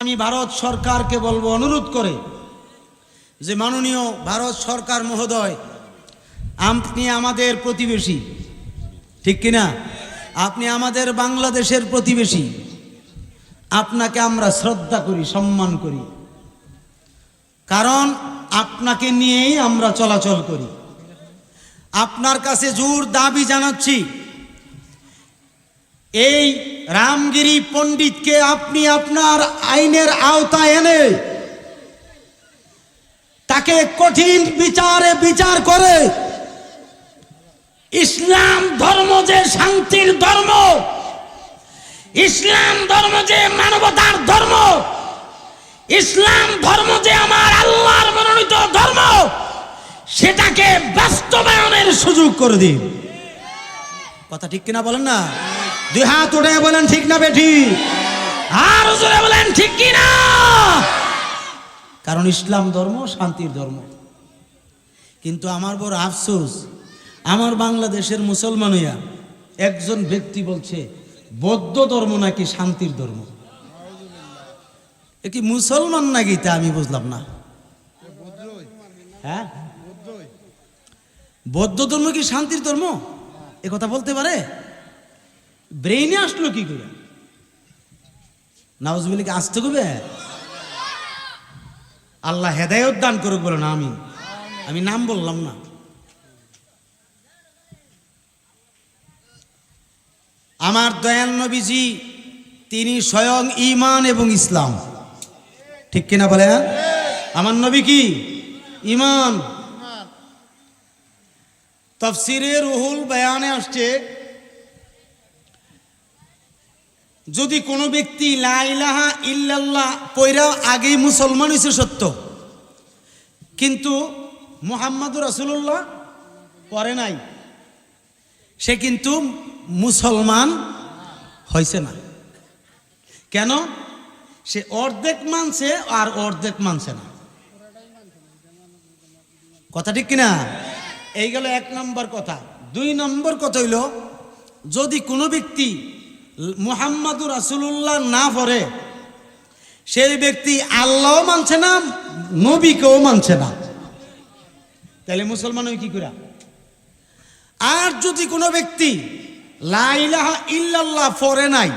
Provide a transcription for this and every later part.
আমি ভারত সরকারকে বলব, অনুরোধ করে যে মাননীয় ভারত সরকার মহোদয়, আপনি আমাদের প্রতিবেশী, ঠিক কিনা? আপনি আমাদের বাংলাদেশের প্রতিবেশী। আপনাকে আমরা শ্রদ্ধা করি, সম্মান করি। কারণ আপনাকে নিয়েই আমরা চলাচল করি। আপনার কাছে জোর দাবি জানাচ্ছি। এই রামগিরি পণ্ডিতকে আপনি আপনার আইনের আওতায় এনে তাকে কঠিন বিচারে বিচার করে ইসলাম ধর্ম যে শান্তির ধর্ম, ইসলাম ধর্ম যে মানবতার ধর্ম, ইসলাম ধর্ম যে আমার আল্লাহর মনোনীত ধর্ম, সেটাকে বাস্তবায়নের সুযোগ করে দিন। কথা ঠিক কিনা বলেন না? দুই হাত উঠে বলেন, ঠিক না বেঠি? আর জোরে বলেন, ঠিক কিনা কারণ ইসলাম ধর্ম, শান্তির ধর্ম। কিন্তু আমার বড় আফসোস, আমার বাংলাদেশের মুসলমান হইয়া একজন ব্যক্তি বলছে, বৌদ্ধ ধর্ম নাকি শান্তির ধর্ম? কি মুসলমান নাকি? তা আমি বুঝলাম না। হ্যাঁ? বৌদ্ধ ধর্ম কি শান্তির ধর্ম? এ কথা বলতে পারে? ব্রেইনে আসলো কি করে? নাউজবিল্লাকে আসতে কবে? আল্লাহ হেদায়ত দান করুক বলো না আমি আমি নাম বললাম না। আমার দয়াল নবীজি তিনি স্বয়ং ইমান এবং ইসলাম। ঠিক কিনা বলে আমার নবী কি? ইমান তফসিরে রুহুল বয়ানে আসছে যদি কোনো ব্যক্তি লাইলাহা ইল্লাল্লাহ পয়রা আগেই মুসলমান হয়েছে সত্য। কিন্তু মোহাম্মদুর রাসুল্লাহ পরে নাই। সে কিন্তু মুসলমান হয়েছে না। কেন? সে অর্ধেক মানছে আর অর্ধেক মানছে না। কথা ঠিক কিনা? এই গেল এক নম্বর কথা। দুই নম্বর কথা হইল, যদি কোনো ব্যক্তি মুহাম্মাদুর রাসুল্লাহ না পড়ে, সেই ব্যক্তি আল্লাহও মানছে না, নবীকেও মানছে না। তাহলে মুসলমান হই কি করে আর যদি কোনো ব্যক্তি লাইলাহা ইল্লাল্লাহ পড়ে নাই,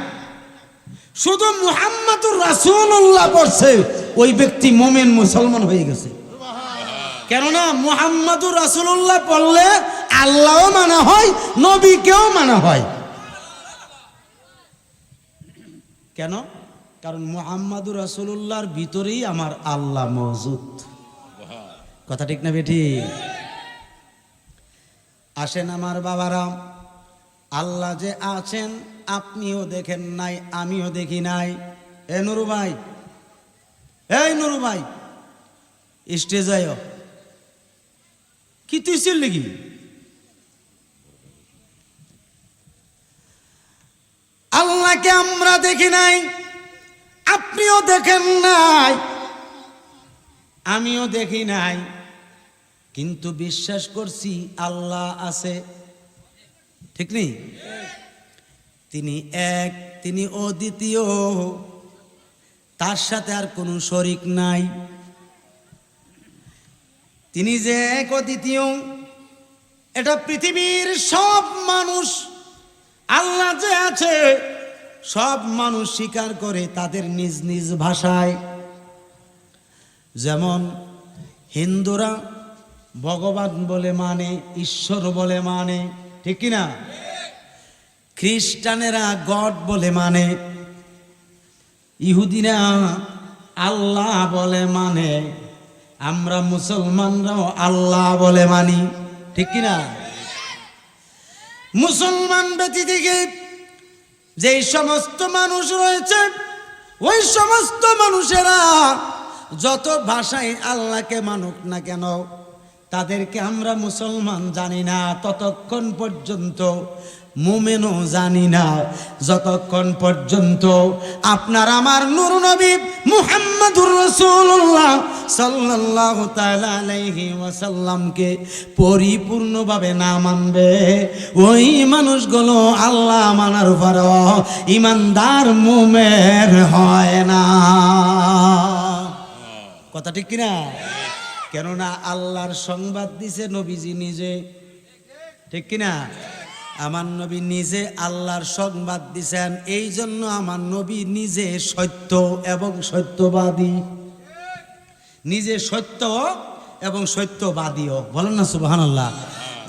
শুধু মুহাম্মাদুর রাসূলুল্লাহ পড়ছে, ওই ব্যক্তি মোমেন মুসলমান হয়ে গেছে। কেননা মুহাম্মাদুর রাসূলুল্লাহ পড়লে আল্লাহও মানা হয়, নবীকেও মানা হয়। কেন? কারণ মুহাম্মাদুর রাসূলুল্লাহর ভিতরেই আমার আল্লাহ মওজুদ। কথা ঠিক না বেঠি? আসেন আমার বাবারা, আল্লাহ যে আছেন, আপনিও দেখেন নাই, আমিও দেখি নাই। এ নুরু ভাই, এই নুরু ভাই স্টেজ আয় কি তুই ছিল নাকি? আল্লাহকে আমরা দেখি নাই। আপনিও দেখেন নাই। আমিও দেখি নাই। কিন্তু বিশ্বাস করছি আল্লাহ আছে। ঠিক নেই? তিনি এক, তিনি অদ্বিতীয়। তার সাথে আর কোনো শরিক নাই। তিনি যে এক অদ্বিতীয়, এটা পৃথিবীর সব মানুষ আল্লাহ যে আছে সব মানুষ স্বীকার করে তাদের নিজ নিজ ভাষায়। যেমন হিন্দুরা ভগবান বলে মানে ঈশ্বর বলে মানে ঠিক না? খ্রিস্টানেরা গড বলে মানে ইহুদিরা আল্লাহ বলে মানে আমরা মুসলমানরাও আল্লাহ বলে মানি, ঠিক কিনা মুসলমান ব্যতীতিকে যে সমস্ত মানুষ রয়েছে, ওই সমস্ত মানুষেরা যত ভাষায় আল্লাহকে মানুক না কেন, তাদেরকে আমরা মুসলমান জানি না। ততক্ষণ পর্যন্ত মোমেনও জানি না। যতক্ষণ পর্যন্ত আপনার আমার নূর নবী মুহাম্মাদুর রাসূলুল্লাহ সাল্লাল্লাহু তাআলা আলাইহি ওয়াসাল্লামকে পরিপূর্ণভাবে না মানবে, ওই মানুষগুলো আল্লাহ মানার পর ইমানদার মুমের হয় না। কথা ঠিক কিনা? কেননা আল্লাহর সংবাদ দিছে নবীজি নিজে। ঠিক কিনা? আমার নবী নিজে আল্লাহর সংবাদ দিছেন, এই জন্য আমার নবী নিজে সত্য এবং সত্যবাদী। নিজে সত্য এবং সত্যবাদীও। বলেন না সুবাহান আল্লাহ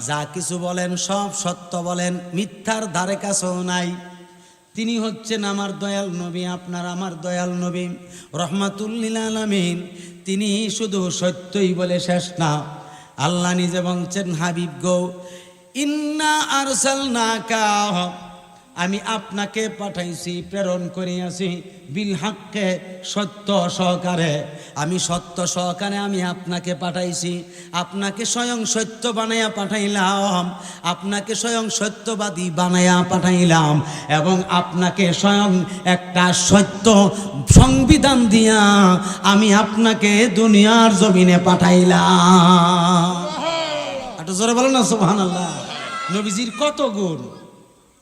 যা কিছু বলেন, সব সত্য বলেন, মিথ্যার ধারে কাছেও নাই। তিনি হচ্ছেন আমার দয়াল নবী, আপনার আমার দয়াল নবী। রহমাতুল্লিল আলমিন, তিনি শুধু সত্যই বলে শেষ না। আল্লাহ নিজে বলছেন, হাবিব গো ইন্না আরসাল আমি আপনাকে পাঠাইছি, প্রেরণ করিয়াছি। বিল হাক্কে, সত্য সহকারে। আমি সত্য সহকারে আমি আপনাকে পাঠাইছি। আপনাকে স্বয়ং সত্য বানাইয়া পাঠাইলাম। আপনাকে স্বয়ং সত্যবাদী বানাইয়া পাঠাইলাম। এবং আপনাকে স্বয়ং একটা সত্য সংবিধান দিয়া আমি আপনাকে দুনিয়ার জমিনে পাঠাইলাম। জোরে বলো না সোহান আল্লাহ নবীজির কত গুণ?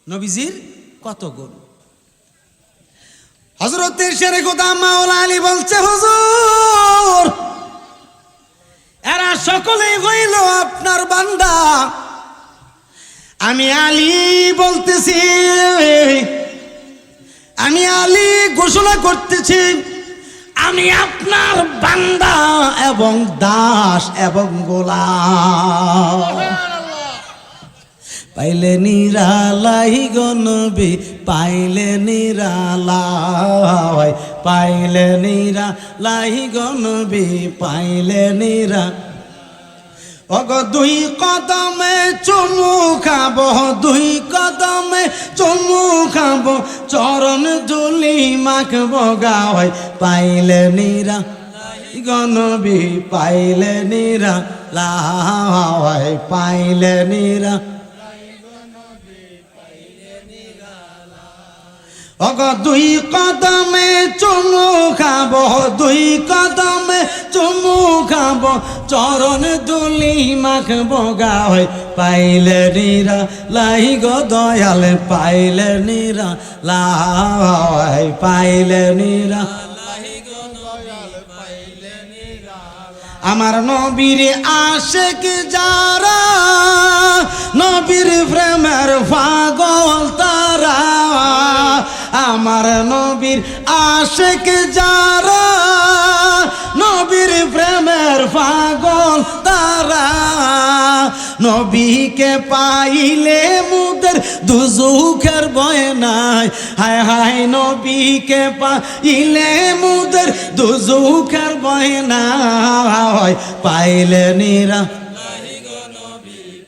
নবীজির কত গুণ? হজরতের শেরে গোদাম মাওলা আলী বলছে, হুজুর, এরা সকলেই হইল আপনার বান্দা। আমি আলী বলতেছি, আমি আলী ঘোষণা করতেছি আমি আপনার বান্দা এবং দাস এবং গোলাম। পাইলে নিরালাই গনবি পাইলে নিরালাই পাইলে নিরালাই গনবি পাইলে নিরা অগ দুই কদমে চুমু খাব, দুই কদমে চুমু খাব, চরণ দুলি মাখব গাওয়াই পাইলে নিরা গনবি পাইলে নিরা লাহাই পাইলে নিরা অগ দুই কদমে চুমু খাব, দুই কদমে চুমু খাব, চরণ দুলি মাখব গায় পাইলে নিরা, লাই গো দয়াল, পাইলে নিরা, লাই পাইলে নিরা আমার নবীর আশেক যারা, নবীর প্রেমের পাগল তারা। আমার নবীর আশেক যারা নবীকে পাইলে মুদের দুজুখের ভয় নাই। হায় হায়, নবীকে পাইলে মুদের দুজুখের ভয় নাই। পাইলে নিরা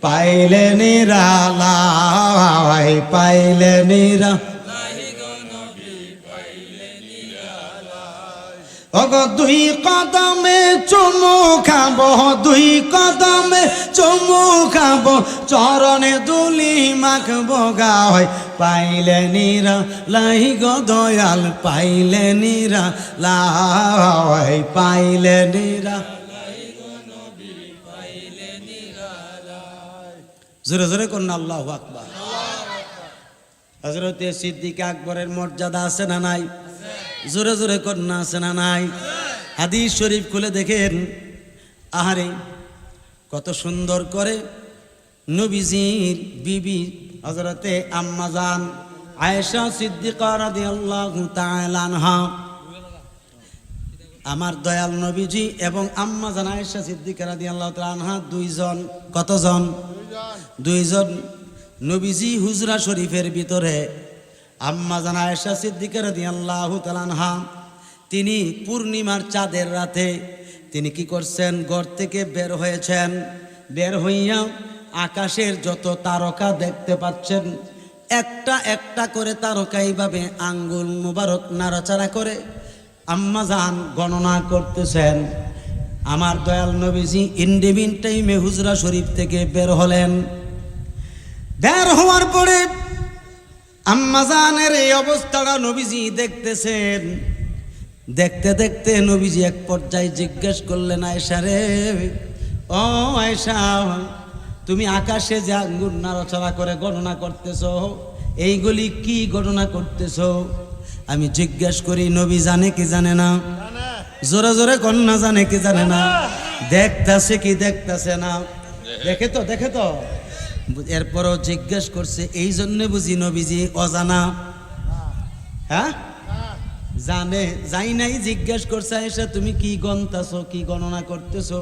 পাইলে নিরা লাই পাইলে নিরা অগ দুই কদমে চুমু খাব, দুই কদমে চুমু খাব, চরণে দুলি মাখব গায় পাইলে নিরা লাই গো দয়াল, পাইলে নিরা লাই পাইলে নিরা জোরে জোরে কন্যা আল্লাহ আকবার। হজরতে সিদ্দিক আকবরের মর্যাদা আছে না নাই? জোরে জোরে কন্যা আছে না নাই? হাদিস শরীফ খুলে দেখেন। আহারে, কত সুন্দর করে নবীজির বিবি হজরতে আম্মাজান আয়েশা সিদ্দিকা রাদিয়াল্লাহু তাআলা আমার দয়াল নবীজি এবং আম্মা জান আয়েশা সিদ্দিকা রাদিয়াল্লাহু তাআলা দুইজন, কতজন? দুইজন নবীজি হুজরা শরীফের ভিতরে আম্মা জানা আয়েশা সিদ্দিকা রাদিয়াল্লাহু তাআলা আনহা, তিনি পূর্ণিমার চাঁদের রাতে তিনি কি করছেন? ঘর থেকে বের হয়েছেন। বের হইয়া আকাশের যত তারকা দেখতে পাচ্ছেন, একটা একটা করে তারকা এইভাবে আঙ্গুল মুবারক নাড়াচাড়া করে আম্মা জান গণনা করতেছেন। আমার দয়াল নবীজি ইন্ডিভিন টাইমে হুজরা শরীফ থেকে বের হলেন। বের হওয়ার পরে আম্মাজানের এই অবস্থাটা নবীজি দেখতেছেন। দেখতে দেখতে নবীজি এক পর্যায়ে জিজ্ঞেস করলেন আয়সা রে, ও আয়সা তুমি আকাশে যে আঙ্গুর নাড়াচাড়া করে গণনা করতেছ, এইগুলি কি গণনা করতেছ? আমি জিজ্ঞেস করি, নবী জানে কি জানে না? জোরে জোরে কন্যা জানে কি জানে না? দেখতাছে কি দেখতাছে না? দেখে তো দেখে তো। এরপরও জিজ্ঞেস করছে, এই জন্য বুঝি নবীজি অজানা? হ্যাঁ? জানে, যাই নাই, জিজ্ঞেস করছে এসে তুমি কি গণতাছো, কি গণনা করতেছো?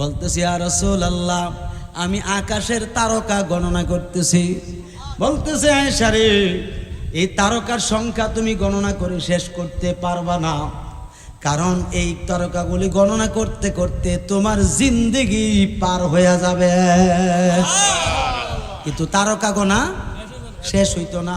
বলতেছি আর আল্লাহ আমি আকাশের তারকা গণনা করতেছি। বলতেছে, আয়েশা রে, এই তারকার সংখ্যা তুমি গণনা করে শেষ করতে পারবা না। কারণ এই তরকাগুলি গণনা করতে করতে তোমার জিন্দিগি পার হয়ে যাবে। কিন্তু তারকা গোনা শেষ হইতো না।